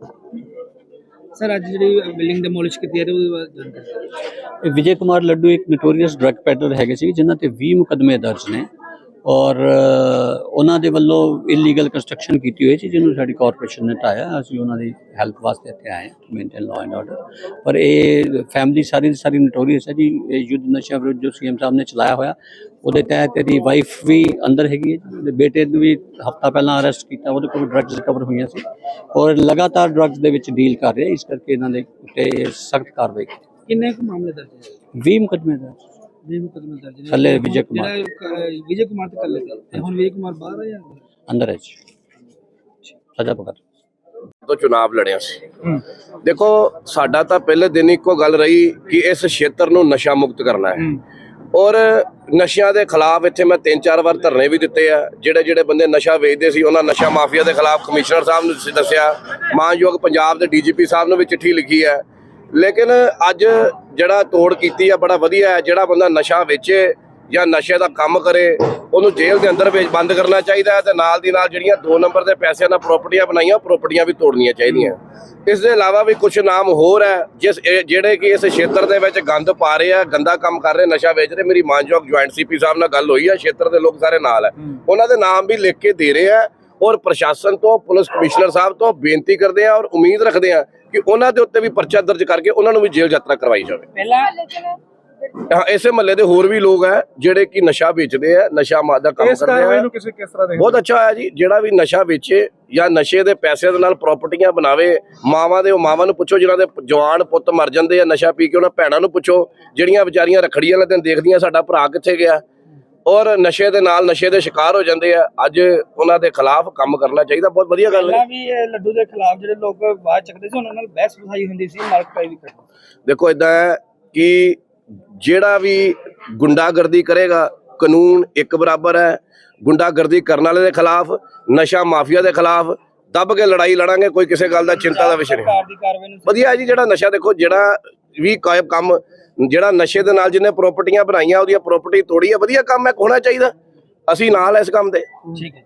Sir, ਅੱਜ ਜਿਹੜੀ building demolish ਕੀਤੀ ਹੈ ਤੇ ਉਹਦੇ ਬਾਰੇ ਜਾਣਕਾਰੀ ਵਿਜੇ ਕੁਮਾਰ ਲੱਡੂ ਇੱਕ ਨੋਟੋਰੀਅਸ ਡਰੱਗ ਪੈਡਲਰ ਹੈਗੇ ਸੀ ਜਿਨ੍ਹਾਂ ਤੇ 20 ਮੁਕਦਮੇ ਦਰਜ ਨੇ ਔਰ ਉਹਨਾਂ ਦੇ ਵੱਲੋਂ ਇਲੀਗਲ ਕੰਸਟਰਕਸ਼ਨ ਕੀਤੀ ਹੋਈ ਸੀ, ਜਿਹਨੂੰ ਸਾਡੀ ਕਾਰਪੋਰੇਸ਼ਨ ਨੇ ਢਾਇਆ ਅਸੀਂ ਉਹਨਾਂ ਦੀ ਹੈਲਪ ਵਾਸਤੇ ਇੱਥੇ ਆਏ ਹਾਂ ਮੇਨਟੇਨ ਲਾਅ ਐਂਡ ਆਰਡਰ ਪਰ ਇਹ ਫੈਮਿਲੀ ਸਾਰੀ ਦੀ ਸਾਰੀ ਨੋਟੋਰੀਅਸ ਹੈ ਜੀ। ਇਹ ਯੁੱਧ ਨਸ਼ਾ ਵਿਰੁੱਧ ਜੋ ਸੀਐਮ ਸਾਹਿਬ ਨੇ ਚਲਾਇਆ ਹੋਇਆ ਉਹਦੇ ਤਹਿਤ ਇਹਦੀ ਵਾਈਫ ਵੀ ਅੰਦਰ ਹੈਗੀ ਹੈ ਜੀ। ਉਹਦੇ ਬੇਟੇ ਨੂੰ ਵੀ ਹਫਤਾ ਪਹਿਲਾਂ ਅਰੈਸਟ ਕੀਤਾ ਉਹਦੇ ਕੋਲ ਡਰੱਗਸ ਰਿਕਵਰ ਹੋਈਆਂ ਸੀ ਔਰ ਲਗਾਤਾਰ ਡਰੱਗਸ ਦੇ ਵਿੱਚ ਡੀਲ ਕਰ ਰਿਹਾ ਇਸ ਕਰਕੇ ਇਹਨਾਂ ਦੇ ਉੱਤੇ ਸਖਤ ਕਾਰਵਾਈ ਕੀਤੀ। ਕਿੰਨੇ ਕੁ ਮਾਮਲੇ ਦਰਜ ਹੈ 20 ਮੁਕਦਮੇ ਦਰਜ। ਵੀਹ ਮੁਕਦਮੇ ਦਰਜ ਨੇ। ਥੱਲੇ ਵਿਜੇ ਕੁਮਾਰ। ਜਿਹੜਾ ਵਿਜੇ ਕੁਮਾਰ ਤੇ ਕੱਲੇ ਤੇ ਹੁਣ ਵਿਜੇ ਕੁਮਾਰ ਬਾਹਰ ਆ ਜਾਂ ਅੰਦਰ? ਹੈ ਜੀ। ਸਜ਼ਾ ਪਕੜ ਤੋਂ ਚੁਣਾਵ ਲੜਿਆ ਸੀ। ਦੇਖੋ ਸਾਡਾ ਤਾਂ ਪਹਿਲੇ ਦਿਨ ਇੱਕੋ ਗੱਲ ਰਹੀ ਕਿ ਇਸ ਖੇਤਰ ਨੂੰ ਨਸ਼ਾ ਮੁਕਤ ਕਰਨਾ ਹੈ। ਔਰ ਨਸ਼ਿਆਂ ਦੇ ਖਿਲਾਫ ਇੱਥੇ ਮੈਂ ਤਿੰਨ ਚਾਰ ਵਾਰ ਧਰਨੇ ਵੀ ਦਿੱਤੇ ਆ। ਜਿਹੜੇ ਜਿਹੜੇ ਬੰਦੇ ਨਸ਼ਾ ਵੇਚਦੇ ਸੀ, ਉਹਨਾਂ ਨਸ਼ਾ ਮਾਫੀਆ ਦੇ ਖਿਲਾਫ ਕਮਿਸ਼ਨਰ ਸਾਹਿਬ ਨੂੰ ਸ- ਦੱਸਿਆ, ਮਾਨਯੋਗ ਪੰਜਾਬ ਦੇ ਡੀਜੀਪੀ ਸਾਹਿਬ ਨੂੰ ਵੀ ਚਿੱਠੀ ਲਿਖੀ ਹੈ। ਲੇਕਿਨ ਅੱਜ ਜਿਹੜਾ ਤੋੜ ਕੀਤੀ ਆ, ਬੜਾ ਵਧੀਆ ਹੈ। ਜਿਹੜਾ ਬੰਦਾ ਨਸ਼ਾ ਵੇਚੇ ਜਾਂ ਨਸ਼ੇ ਦਾ ਕੰਮ ਕਰੇ ਉਹਨੂੰ ਜੇਲ੍ਹ ਦੇ ਅੰਦਰ ਵਿੱਚ ਬੰਦ ਕਰਨਾ ਚਾਹੀਦਾ ਹੈ ਤੇ ਨਾਲ ਦੀ ਨਾਲ ਜਿਹੜੀਆਂ 2 ਨੰਬਰ ਦੇ ਪੈਸਿਆਂ ਨਾਲ ਪ੍ਰਾਪਰਟੀਆਂ ਬਣਾਈਆਂ ਪ੍ਰਾਪਰਟੀਆਂ ਵੀ ਤੋੜਨੀਆਂ ਚਾਹੀਦੀਆਂ। ਇਸ ਦੇ ਇਲਾਵਾ ਵੀ ਕੁਝ ਨਾਮ ਹੋਰ ਹੈ ਜਿਸ ਜਿਹੜੇ ਕਿ ਇਸ ਖੇਤਰ ਦੇ ਵਿੱਚ ਗੰਦ ਪਾ ਰਹੇ ਆ ਗੰਦਾ ਕੰਮ ਕਰ ਰਹੇ ਨਸ਼ਾ ਵੇਚ ਰਹੇ ਮੇਰੀ ਮਾਨਯੋਗ ਜੁਆਇੰਟ ਸੀਪੀ ਸਾਹਿਬ ਨਾਲ ਗੱਲ ਹੋਈ ਹੈ ਖੇਤਰ ਦੇ ਲੋਕ ਸਾਰੇ ਨਾਲ ਹੈ। ਉਹਨਾਂ ਦੇ ਨਾਮ ਵੀ ਲਿਖ ਕੇ ਦੇ ਰਹੇ ਆ ਔਰ ਪ੍ਰਸ਼ਾਸਨ ਤੋਂ ਪੁਲਿਸ ਕਮਿਸ਼ਨਰ ਸਾਹਿਬ ਤੋਂ ਬੇਨਤੀ ਕਰਦੇ ਆ ਔਰ ਉਮੀਦ ਰੱਖਦੇ ਆ ਕਿ ਉਹਨਾਂ ਦੇ ਉੱਤੇ ਵੀ ਪਰਚਾ ਦਰਜ ਕਰਕੇ ਉਹਨਾਂ ਨੂੰ ਵੀ ਜੇਲ੍ਹ ਯਾਤਰਾ ਕਰਵਾਈ ਜਾਵੇ। ਪਹਿਲਾਂ ਇਸੇ ਮਹੱਲੇ ਦੇ ਹੋਰ ਵੀ ਲੋਕ ਹੈ ਜਿਹੜੇ ਕਿ ਨਸ਼ਾ ਵੇਚਦੇ ਆ ਨਸ਼ਾ ਮਾਦਾ ਕੰਮ ਕਰਦੇ ਆ ਨੂੰ ਕਿਸੇ ਕਿਸ ਤਰ੍ਹਾਂ ਦੇ ਬਹੁਤ ਅੱਛਾ ਹੋਇਆ ਜੀ ਜਿਹੜਾ ਵੀ ਨਸ਼ਾ ਵੇਚੇ ਜਾਂ ਨਸ਼ੇ ਦੇ ਪੈਸਿਆਂ ਦੇ ਨਾਲ ਪ੍ਰਾਪਰਟੀਆਂ ਬਣਾਵੇ ਮਾਵਾਂ ਦੇ ਉਹ ਮਾਵਾਂ ਨੂੰ ਪੁੱਛੋ ਜਿਨ੍ਹਾਂ ਦੇ ਜਵਾਨ ਪੁੱਤ ਮਰ ਜਾਂਦੇ ਆ ਨਸ਼ਾ ਪੀ ਕੇ ਉਹਨਾਂ ਭੈਣਾਂ ਨੂੰ ਪੁੱਛੋ ਜਿਹੜੀਆਂ ਵਿਚਾਰੀਆਂ ਰਖੜੀ ਵਾਲੇ ਦਿਨ ਦੇਖਦੀਆਂ ਸਾਡਾ ਭਰਾ ਕਿੱਥੇ ਗਿਆ? ਔਰ ਨਸ਼ੇ ਦੇ ਨਾਲ ਨਸ਼ੇ ਦੇ ਸ਼ਿਕਾਰ ਹੋ ਜਾਂਦੇ ਆ ਅੱਜ ਉਹਨਾਂ ਦੇ ਖਿਲਾਫ ਕੰਮ ਕਰਨਾ ਚਾਹੀਦਾ ਬਹੁਤ ਵਧੀਆ ਗੱਲ ਹੈ। ਵੀ ਇਹ ਲੱਡੂ ਦੇ ਖਿਲਾਫ ਜਿਹੜੇ ਲੋਕ ਬਾਤ ਚੱਕਦੇ ਸੀ ਉਹਨਾਂ ਨਾਲ ਬਹਿਸ ਬਸਾਈ ਹੁੰਦੀ ਸੀ ਮਾਰਕ ਪਾਈ ਵੀ ਕਰਦੇ। ਦੇਖੋ ਇਦਾਂ ਹੈ ਕਿ ਜਿਹੜਾ ਵੀ ਗੁੰਡਾਗਰਦੀ ਕਰੇਗਾ ਕਾਨੂੰਨ ਇੱਕ ਬਰਾਬਰ ਹੈ। ਗੁੰਡਾਗਰਦੀ ਕਰਨ ਵਾਲੇ ਦੇ ਖਿਲਾਫ ਨਸ਼ਾ ਮਾਫੀਆ ਦੇ ਖਿਲਾਫ ਦੱਬ ਕੇ ਲੜਾਈ ਲੜਾਂਗੇ ਕੋਈ ਕਿਸੇ ਗੱਲ ਦਾ ਚਿੰਤਾ ਦਾ ਵਿਸ਼ੇ ਨਹੀਂ। ਵਧੀਆ ਜੀ ਜਿਹੜਾ ਨਸ਼ਾ ਦੇਖੋ ਜਿਹੜਾ ਵੀ ਕਾਇਬ ਕੰਮ ਜਿਹੜਾ ਨਸ਼ੇ ਦੇ ਨਾਲ ਜਿਹਨੇ ਪ੍ਰਾਪਰਟੀਆਂ ਬਣਾਈਆਂ ਉਹਦੀਆਂ ਪ੍ਰਾਪਰਟੀ ਤੋੜੀ ਹੈ ਵਧੀਆ ਕੰਮ ਹੈ ਹੋਣਾ ਚਾਹੀਦਾ। ਅਸੀਂ ਨਾਲ ਇਸ ਕੰਮ ਦੇ ਠੀਕ ਹੈ